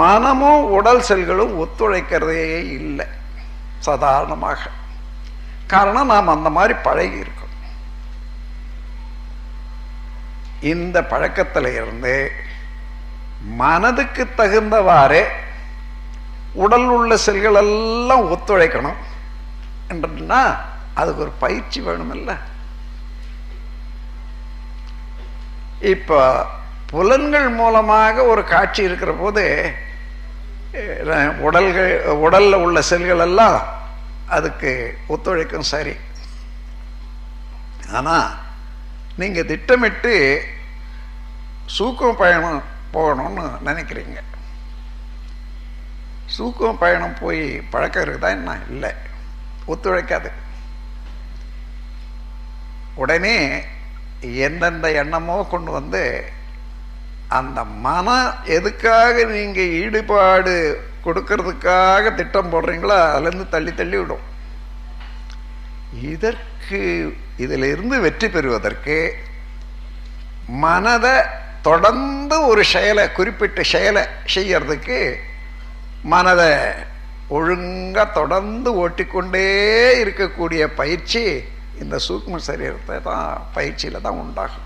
மனமும் உடல் செல்களும் ஒத்துழைக்கிறதே இல்லை சாதாரணமாக. காரணம் நாம் அந்த மாதிரி பழகி இருக்கோம் இந்த பழக்கத்தில் இருந்து மனதுக்கு தகுந்தவாறே உடல் உள்ள செல்கள் எல்லாம் ஒத்துழைக்கணும் என்றா அதுக்கு ஒரு பயிற்சி வேணுமில்ல. இப்போ புலன்கள் மூலமாக ஒரு காட்சி இருக்கிற போது உடல்கள் உடலில் உள்ள செல்கள் எல்லாம் அதுக்கு ஒத்துழைக்கும் சரி. ஆனால் நீங்கள் திட்டமிட்டு சூக்கம் பயணம் போகணும்னு நினைக்கிறீங்க. சூக்கம் பயணம் போய் பழக்கம் இருக்குதா என்ன? இல்லை. ஒத்துழைக்காது. உடனே எந்தெந்த எண்ணமோ கொண்டு வந்து அந்த மனம் எதுக்காக நீங்கள் ஈடுபாடு கொடுக்கறதுக்காக திட்டம் போடுறீங்களோ அதுலேருந்து தள்ளி தள்ளி விடும். இதற்கு இதிலிருந்து வெற்றி பெறுவதற்கு மனதை தொடர்ந்து ஒரு செயலை குறிப்பிட்ட செயலை செய்யறதுக்கு மனதை ஒழுங்காக தொடர்ந்து ஓட்டிக்கொண்டே இருக்கக்கூடிய பயிற்சி இந்த சூக்ம சரீரத்தை தான் பயிற்சியில் தான் உண்டாகும்.